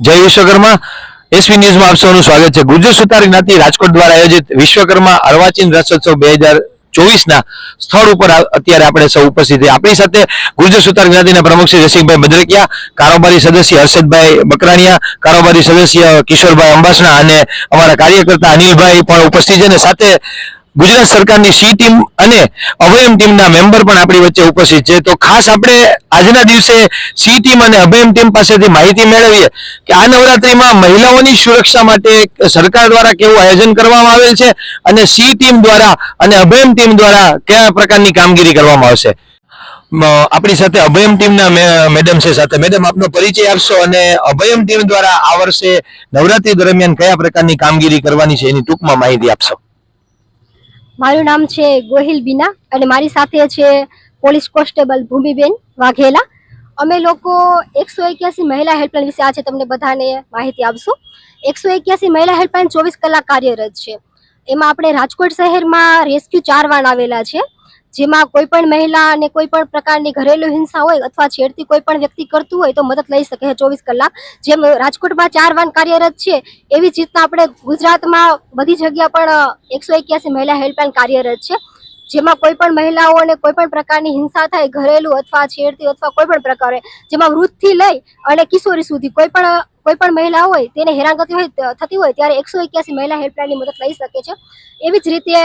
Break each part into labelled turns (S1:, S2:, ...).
S1: જય વિશ્વકર્મા. એસવી ન્યૂઝમાં આપ સૌનું સ્વાગત છે. ગુર્જર સુતાર જ્ઞાતિ રાજકોટ દ્વારા આયોજિત વિશ્વકર્મા અર્વાચીન રસોત્સવ બે હજાર ચોવીસના સ્થળ ઉપર અત્યારે આપણે સૌ ઉપસ્થિત આપણી સાથે ગુર્જર સુતાર જ્ઞાતિના પ્રમુખ શ્રી રસિકભાઈ ભદ્રકિયા, કારોબારી સદસ્ય હર્ષદભાઈ બકરાણીયા, કારોબારી સદસ્ય કિશોરભાઈ અંબાસણા અને અમારા કાર્યકર્તા અનિલભાઈ પણ ઉપસ્થિત છે અને સાથે ગુજરાત સરકારની સી ટીમ અને અભયમ ટીમના મેમ્બર પણ આપણી વચ્ચે ઉપસ્થિત છે. તો ખાસ આપણે આજના દિવસે સી ટીમ અને અભયમ ટીમ પાસેથી માહિતી મેળવીએ કે આ નવરાત્રીમાં મહિલાઓની સુરક્ષા માટે સરકાર દ્વારા કેવું આયોજન કરવામાં આવેલ છે અને સી ટીમ દ્વારા અને અભયમ ટીમ દ્વારા કયા પ્રકારની કામગીરી કરવામાં આવશે? આપણી સાથે અભયમ ટીમના મેડમ છે સાથે. મેડમ, આપનો પરિચય આપશો અને અભયમ ટીમ દ્વારા આ વર્ષે નવરાત્રી દરમિયાન કયા પ્રકારની કામગીરી કરવાની છે એની ટૂંકમાં માહિતી આપશો.
S2: મારું નામ છે ગોહિલ બીના અને મારી સાથે છે પોલીસ કોન્સ્ટેબલ ભૂમિબેન વાઘેલા. અમે લોકો એકસો એક્યાસી મહિલા હેલ્પલાઇન વિશે આજે તમને બધાને માહિતી આપશું. એકસો એક્યાસી મહિલા હેલ્પલાઇન ચોવીસ કલાક કાર્યરત છે. એમાં આપણે રાજકોટ શહેરમાં રેસ્ક્યુ ચાર વાન આવેલા છે. જેમાં કોઈ પણ મહિલા અને કોઈ પણ પ્રકારની ઘરેલું હિંસા હોય અથવા છેડતી કોઈ પણ વ્યક્તિ કરતું હોય તો મદદ લઈ શકે છે ચોવીસ કલાક. જેમ રાજકોટમાં ચાર વાન કાર્યરત છે, એવી જ રીતના આપણે ગુજરાતમાં બધી જગ્યા પણ એકસો એક્યાસી મહિલા હેલ્પલાઇન કાર્યરત છે. જેમાં કોઈ પણ મહિલાઓને કોઈ પણ પ્રકારની હિંસા થાય ઘરેલું અથવા છેડતી અથવા કોઈ પણ પ્રકારે, જેમાં વૃદ્ધથી લઈ અને કિશોરી સુધી કોઈ પણ કોઈ પણ મહિલા હોય તેને હેરાનગતિ હોય થતી હોય ત્યારે એકસો એક્યાસી મહિલા હેલ્પલાઇનની મદદ લઈ શકે છે. એવી જ રીતે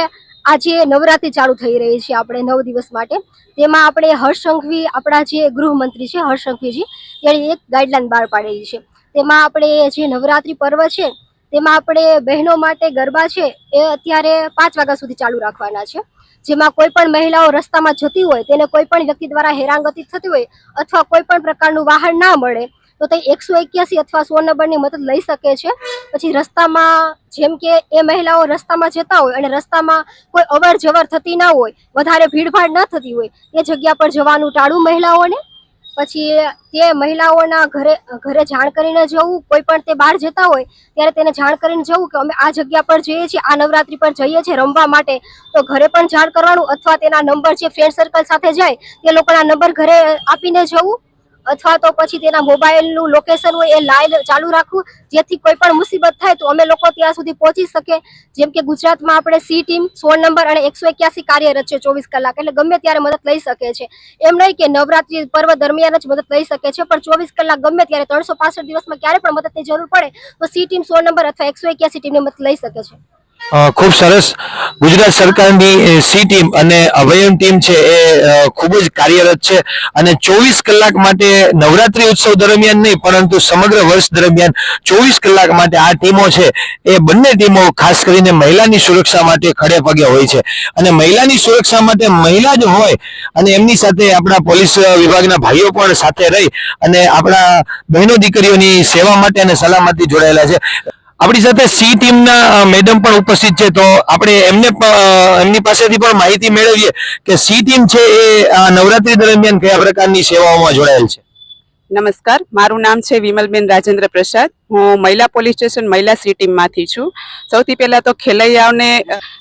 S2: આજે નવરાત્રી ચાલુ થઈ રહી છે આપણે નવ દિવસ માટે. તેમાં આપણે હર્ષંઘવી, આપણા જે ગૃહમંત્રી છે હર્ષંઘવીજી, તેણે એક ગાઈડલાઈન બહાર પાડેલી છે. તેમાં આપણે જે નવરાત્રી પર્વ છે, તેમાં આપણે બહેનો માટે ગરબા છે, એ અત્યારે પાંચ વાગ્યા સુધી ચાલુ રાખવાના છે. જેમાં કોઈ પણ મહિલાઓ રસ્તામાં જતી હોય, તેને કોઈ પણ વ્યક્તિ દ્વારા હેરાનગતિ થતી હોય, અથવા કોઈ પણ પ્રકારનું વાહન ના મળે તો તે એકસો એક્યાસી અથવા સો નંબરની મદદ લઈ શકે છે. પછી રસ્તામાં જેમ કે એ મહિલાઓ રસ્તામાં જતા હોય અને રસ્તામાં કોઈ અવર જવર થતી ના હોય, વધારે ભીડભાડ ન થતી હોય, એ જગ્યા પર જવાનું ટાળવું મહિલાઓને. પછી તે મહિલાઓના ઘરે ઘરે જાણ કરીને જવું, કોઈ પણ તે બહાર જતા હોય, ત્યારે તેને જાણ કરીને જવું કે અમે આ જગ્યા પર જઈએ છીએ, આ નવરાત્રી પર જઈએ છીએ રમવા માટે, તો ઘરે પણ જાણ કરવાનું અથવા તેના નંબર જે ફ્રેન્ડ સર્કલ સાથે જાય, તે લોકોના નંબર ઘરે આપીને જવું. અથવા તો પછી તેના મોબાઈલનું લોકેશન હોય એ લાઈવ ચાલુ રાખવું, જેથી કોઈ પણ મુસીબત થાય તો અમે લોકો ત્યાં સુધી પહોંચી શકે જેમ કે ગુજરાતમાં આપણે સી ટીમ સોળ નંબર અને એકસો એક્યાસી કાર્યરત છે ચોવીસ કલાક, એટલે ગમે ત્યારે મદદ લઈ શકે છે. એમ નહીં કે નવરાત્રી પર્વ દરમિયાન જ મદદ લઈ શકે છે, પણ ચોવીસ કલાક ગમે ત્યારે ત્રણસો દિવસમાં ક્યારે પણ મદદની જરૂર પડે તો સી ટીમ સોળ નંબર અથવા એકસો એક્યાસી ટીમની મદદ લઈ શકે છે.
S1: ખૂબ સરસ. ગુજરાત સરકારની સી ટીમ અને અભયમ ટીમ છે એ ખૂબ જ કાર્યરત છે અને ચોવીસ કલાક માટે નવરાત્રી ઉત્સવ દરમિયાન નહીં, પરંતુ સમગ્ર વર્ષ દરમિયાન ચોવીસ કલાક માટે આ ટીમો છે. એ બંને ટીમો ખાસ કરીને મહિલાની સુરક્ષા માટે ખડે પગે હોય છે. અને મહિલાની સુરક્ષા માટે મહિલા જ હોય અને એમની સાથે આપણા પોલીસ વિભાગના ભાઈઓ પણ સાથે રહી અને આપણા બહેનો દીકરીઓની સેવા માટે અને સલામતી જોડાયેલા છે. આપણી સાથે સી ટીમના મેડમ પણ ઉપસ્થિત છે. તો આપણે એમને એમની પાસેથી પણ માહિતી મેળવીએ કે સી ટીમ છે એ નવરાત્રી દરમિયાન કયા પ્રકારની સેવાઓમાં જોડાયેલ છે?
S3: નમસ્કાર. મારું નામ છે વિમલબેન રાજેન્દ્ર પ્રસાદ. હું મહિલા પોલીસ સ્ટેશન મહિલા સી ટીમમાંથી છું. સૌથી પહેલાં તો ખેલૈયાઓને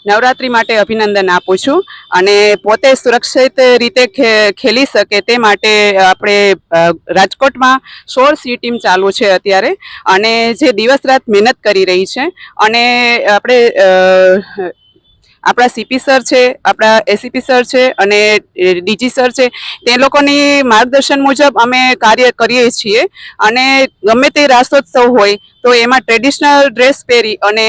S3: નવરાત્રિ માટે અભિનંદન આપું છું અને પોતે સુરક્ષિત રીતે ખેલી શકે તે માટે આપણે રાજકોટમાં સોળ સી ટીમ ચાલુ છે અત્યારે અને જે દિવસ રાત મહેનત કરી રહી છે અને આપણે આપણા સીપી સર છે, આપણા એસીપી સર છે અને ડીજી સર છે, તે લોકોની માર્ગદર્શન મુજબ અમે કાર્ય કરીએ છીએ અને ગમે તે રાસોત્સવ હોય તો એમાં ટ્રેડિશનલ ડ્રેસ પહેરી અને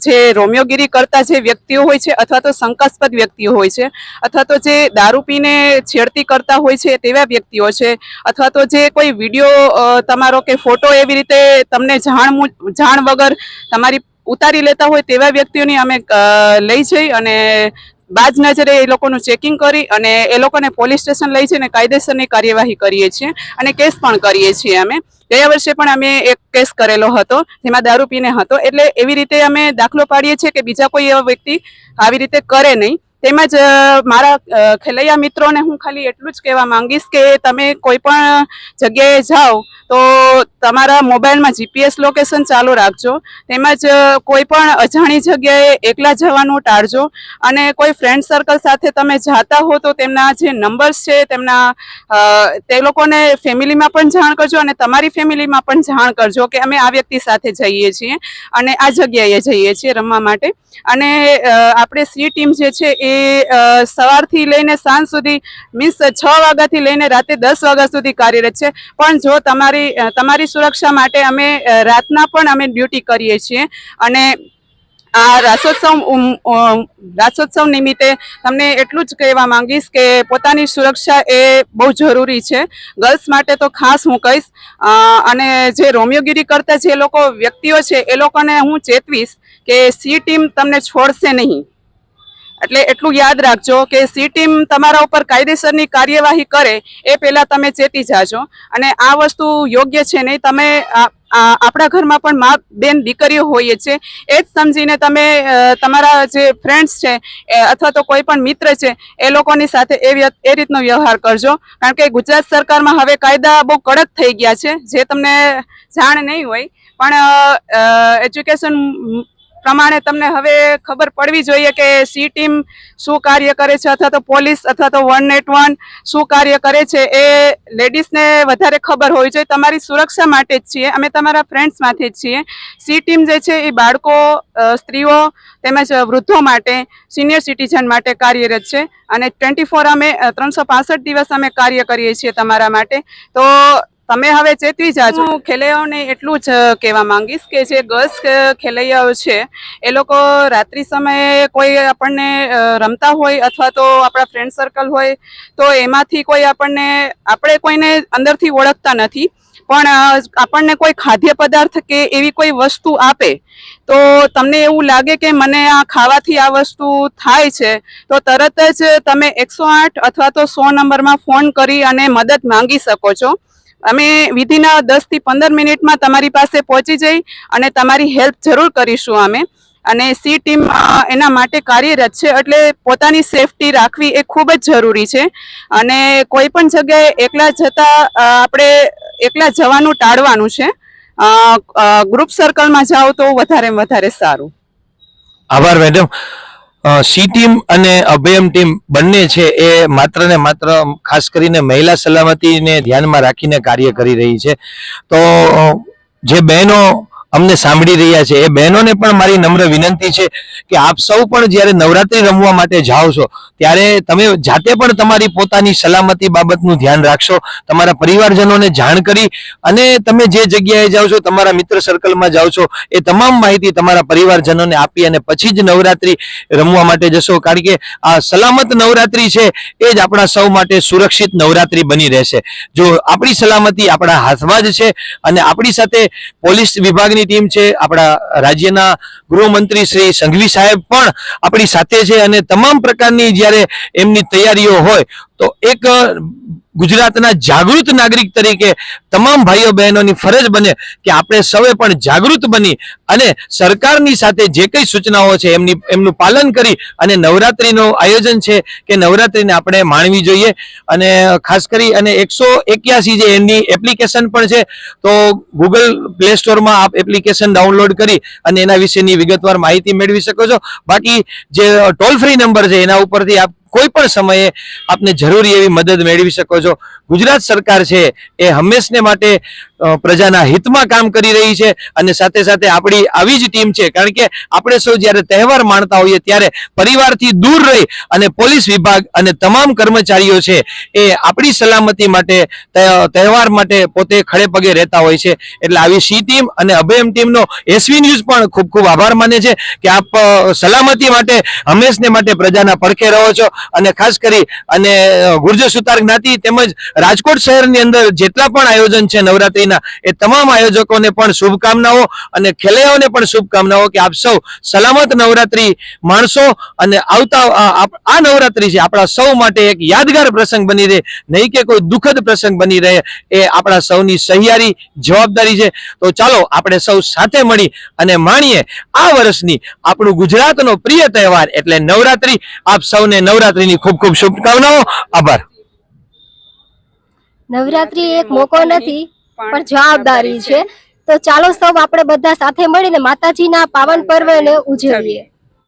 S3: જે રોમિયોગીરી કરતા જે વ્યક્તિઓ હોય છે અથવા તો શંકાસ્પદ વ્યક્તિઓ હોય છે અથવા તો જે દારૂ પીને છેડતી કરતા હોય છે તેવા વ્યક્તિઓ છે અથવા તો જે કોઈ વીડિયો તમારો કે ફોટો એવી રીતે તમને જાણ જાણ વગર તમારી ઉતારી લેતા હોય તેવા વ્યક્તિઓની અમે લઈ જઈ અને બાજ નજરે એ લોકોનું ચેકિંગ કરી અને એ લોકોને પોલીસ સ્ટેશન લઈ જઈને કાયદેસરની કાર્યવાહી કરીએ છીએ અને કેસ પણ કરીએ છીએ અમે. ગયા વર્ષે પણ અમે એક કેસ કરેલો હતો, જેમાં દારૂ પીને હતો. એટલે એવી રીતે અમે દાખલો પાડીએ છીએ કે બીજા કોઈ એવા વ્યક્તિ આવી રીતે કરે નહીં. તેમજ મારા ખેલૈયા મિત્રોને હું ખાલી એટલું જ કહેવા માંગીશ કે તમે કોઈ પણ જગ્યાએ જાઓ તો તમારા મોબાઈલમાં જીપીએસ લોકેશન ચાલુ રાખજો. તેમજ કોઈ પણ અજાણી જગ્યાએ એકલા જવાનું ટાળજો. અને કોઈ ફ્રેન્ડ સર્કલ સાથે તમે જાતા હો તો તેમના જે નંબર્સ છે, તેમના તે લોકોને ફેમિલીમાં પણ જાણ કરજો અને તમારી ફેમિલીમાં પણ જાણ કરજો કે અમે આ વ્યક્તિ સાથે જઈએ છીએ અને આ જગ્યાએ જઈએ છીએ રમવા માટે. અને આપણે સી ટીમ જે છે એ સવારથી લઈને સાંજ સુધી, મીન્સ છ વાગ્યાથી લઈને રાતે દસ વાગ્યા સુધી કાર્યરત છે. પણ જો તમારી તમારી સુરક્ષા માટે અમે રાતના પણ અમે ડ્યુટી કરીએ છીએ. અને આ રાસોત્સવ રાસોત્સવ નિમિત્તે તમને એટલું જ કહેવા માંગીશ કે પોતાની સુરક્ષા એ બહુ જરૂરી છે. ગર્લ્સ માટે તો ખાસ હું કહીશ. અને જે રોમિયોગીરી કરતા જે લોકો વ્યક્તિઓ છે, એ લોકોને હું ચેતવીશ કે સી ટીમ તમને છોડશે નહીં. એટલે એટલું યાદ રાખજો કે સી ટીમ તમારા ઉપર કાયદેસરની કાર્યવાહી કરે, એ પહેલાં તમે ચેતી જાજો. અને આ વસ્તુ યોગ્ય છે નહીં, તમે આપણા ઘરમાં પણ મા બેન દીકરીઓ હોઈએ છે એ જ સમજીને તમે તમારા જે ફ્રેન્ડ્સ છે અથવા તો કોઈ પણ મિત્ર છે, એ લોકોની સાથે એ એ રીતનો વ્યવહાર કરજો. કારણ કે ગુજરાત સરકારમાં હવે કાયદા બહુ કડક થઈ ગયા છે, જે તમને જાણ નહીં હોય. પણ એજ્યુકેશન પ્રમાણે તમને હવે ખબર પડવી જોઈએ કે સી ટીમ શું કાર્ય કરે છે અથવા તો પોલીસ અથવા તો વન નેટ વન શું કાર્ય કરે છે એ લેડીઝને વધારે ખબર હોવી જોઈએ. તમારી સુરક્ષા માટે જ છીએ. અમે તમારા ફ્રેન્ડ્સમાંથી જ છીએ. સી ટીમ જે છે એ બાળકો સ્ત્રીઓ તેમજ વૃદ્ધો માટે સિનિયર સિટીઝન માટે કાર્યરત છે. અને ટ્વેન્ટી ફોર અમે ત્રણસો દિવસ અમે કાર્ય કરીએ છીએ તમારા માટે. તો તમે હવે ચેતવી જાજો. હું ખેલૈયાઓને એટલું જ કહેવા માંગીશ કે જે ગર્લ્સ ખેલૈયાઓ છે, એ લોકો રાત્રિ સમયે કોઈ આપણને રમતા હોય અથવા તો આપણા ફ્રેન્ડ સર્કલ હોય, તો એમાંથી કોઈ આપણને, આપણે કોઈને અંદરથી ઓળખતા નથી. પણ આપણને કોઈ ખાદ્ય પદાર્થ કે એવી કોઈ વસ્તુ આપે, તો તમને એવું લાગે કે મને આ ખાવાથી આ વસ્તુ થાય છે, તો તરત જ તમે એકસો આઠ અથવા તો સો નંબરમાં ફોન કરી અને મદદ માંગી શકો છો. અમે વિધિન દસથી પંદર મિનિટમાં તમારી પાસે પહોંચી જઈ અને તમારી હેલ્પ જરૂર કરીશું અમે. અને સી ટીમ એના માટે કાર્યરત છે એટલે પોતાની સેફટી રાખવી એ ખૂબ જ જરૂરી છે. અને કોઈ પણ જગ્યાએ એકલા જતા આપણે એકલા જવાનું ટાળવાનું છે. ગ્રુપ સર્કલમાં જાઓ તો વધારે વધારે સારું.
S1: આભાર મેડમ સી ટીમ અને અભયમ ટીમ બંને છે એ માત્ર ને માત્ર ખાસ કરીને મહિલા સલામતીને ધ્યાનમાં રાખીને કાર્ય કરી રહી છે. તો, જે બહેનો અમને સાંભળી રહ્યા છે. એ બહેનોને પણ મારી નમ્ર વિનંતી છે કે આપ સૌ પણ જ્યારે નવરાત્રી રમવા માટે જાઓ છો, ત્યારે તમે જાતે પણ તમારી પોતાની સલામતી બાબતનું ધ્યાન રાખશો, તમારા પરિવારજનોને જાણ કરી અને તમે જે જગ્યાએ જાઓ છો, તમારા મિત્ર સર્કલમાં જાઓ છો, એ તમામ માહિતી તમારા પરિવારજનોને આપી અને પછી જ નવરાત્રી રમવા માટે જશો. કારણ કે આ સલામત નવરાત્રી છે, એ જ આપણા સૌ માટે સુરક્ષિત નવરાત્રી બની રહેશે. જો આપણી સલામતી આપણા હાથમાં જ છે અને આપણી સાથે પોલીસ વિભાગની ટીમ છે, આપણા રાજ્યના ગૃહમંત્રી શ્રી સંઘવી સાહેબ પણ આપણી સાથે છે અને તમામ પ્રકારની જ્યારે એમની તૈયારીઓ હોય તો એક ગુજરાતના જાગૃત નાગરિક તરીકે તમામ ભાઈઓ બહેનોની ફરજ બને કે આપણે સૌએ પણ જાગૃત બની અને સરકારની સાથે જે કઈ સૂચનાઓ છે એમની, એમનું પાલન કરી અને નવરાત્રિનું આયોજન છે કે નવરાત્રિને આપણે માણવી જોઈએ. અને ખાસ કરી અને એકસો એક્યાસી જે એમની એપ્લિકેશન પણ છે, તો ગૂગલ પ્લે સ્ટોરમાં આપ એપ્લિકેશન ડાઉનલોડ કરી અને એના વિશેની વિગતવાર માહિતી મેળવી શકો છો. બાકી જે ટોલ ફ્રી નંબર છે એના ઉપરથી આપ કોઈ પણ સમયે આપને જરૂરી એવી મદદ મેળવી શકો છો. ગુજરાત સરકાર છે એ હંમેશને માટે પ્રજાના હિતમાં કામ કરી રહી છે અને સાથે સાથે આપણી આવી જ ટીમ છે. કારણ કે આપણે સૌ જ્યારે તહેવાર માણતા હોઈએ ત્યારે પરિવારથી દૂર રહી અને પોલીસ વિભાગ અને તમામ કર્મચારીઓ છે એ આપણી સલામતી માટે તહેવાર માટે પોતે ખડે પગે રહેતા હોય છે. એટલે આવી સી ટીમ અને અભયમ ટીમનો એસવી ન્યૂઝ પણ ખૂબ ખૂબ આભાર માને છે કે આપ સલામતી માટે, હંમેશને માટે પ્રજાના પડખે રહો છો. અને ખાસ કરી અને ગુર્જર સુતાર જ્ઞાતિ તેમજ રાજકોટ શહેરની અંદર જેટલા પણ આયોજન છે નવરાત્રીના, એ તમામ આયોજકોને પણ શુભકામનાઓ અને ખેલૈયાઓને પણ શુભકામનાઓ કે આપ સૌ સલામત નવરાત્રી માણસો અને આવતા આ નવરાત્રી છે આપણા સૌ માટે એક યાદગાર પ્રસંગ બની રહે. નહીં કે કોઈ દુઃખદ પ્રસંગ બની રહે, એ આપણા સૌની સહિયારી જવાબદારી છે. તો ચાલો આપણે સૌ સાથે મળી અને માણીએ આ વર્ષની આપણું ગુજરાતનો પ્રિય તહેવાર એટલે નવરાત્રી. આપ સૌને નવરાત્રીની ખૂબ ખૂબ શુભકામનાઓ. આભાર.
S2: નવરાત્રી એક મોકો નથી, પણ જવાબદારી છે. તો ચાલો સૌ આપણે બધા સાથે મળીને માતાજીના પાવન પર્વને ઉજવીએ.